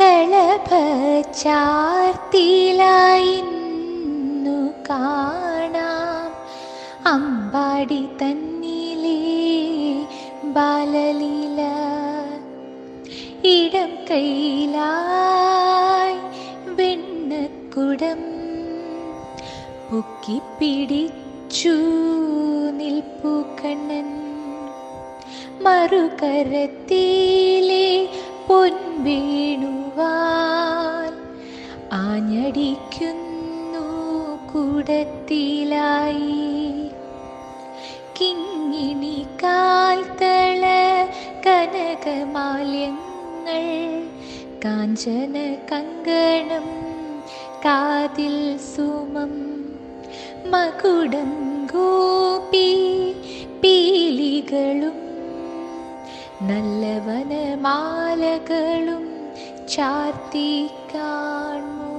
കളഭച്ചാർത്തിലായിന്നു കാണാം. അമ്പാടി തന്നിലേ ബാലലീല. ഇടം കയ്യിലായി വെണ്ണക്കുടം പൊക്കിപ്പിടിച്ചു നിൽപ്പു കണ്ണൻ. മറുകരത്തിലെ ആഞ്ഞടിക്കുന്നു കുടത്തിലായി. കിങ്ങിണി കാൽത്തള കനകമാല്യങ്ങൾ കാഞ്ചന കങ്കണം കാതിൽ സുമം മകുടം ഗോപി പീലികളും നല്ല വനമാലകളും ചാർത്തി കാണു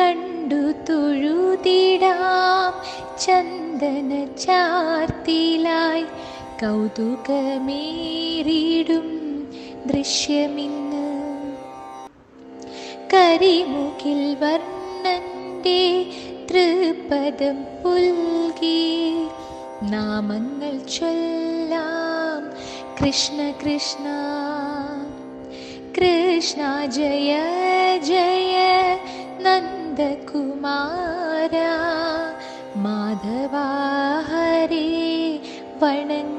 കണ്ടു തൊഴുതിടാം ചന്ദന ചാർത്തിലായി. കൗതുകമേറിടും ദൃശ്യമിന്ന്. കരിമുഖിൽ വർണന്റെ തൃപദം പുൽകി. നാമങ്ങൾ ചൊല്ലാം കൃഷ്ണ കൃഷ്ണ कृष्ण जय जय नन्दकुमार माधवा हरे वणन्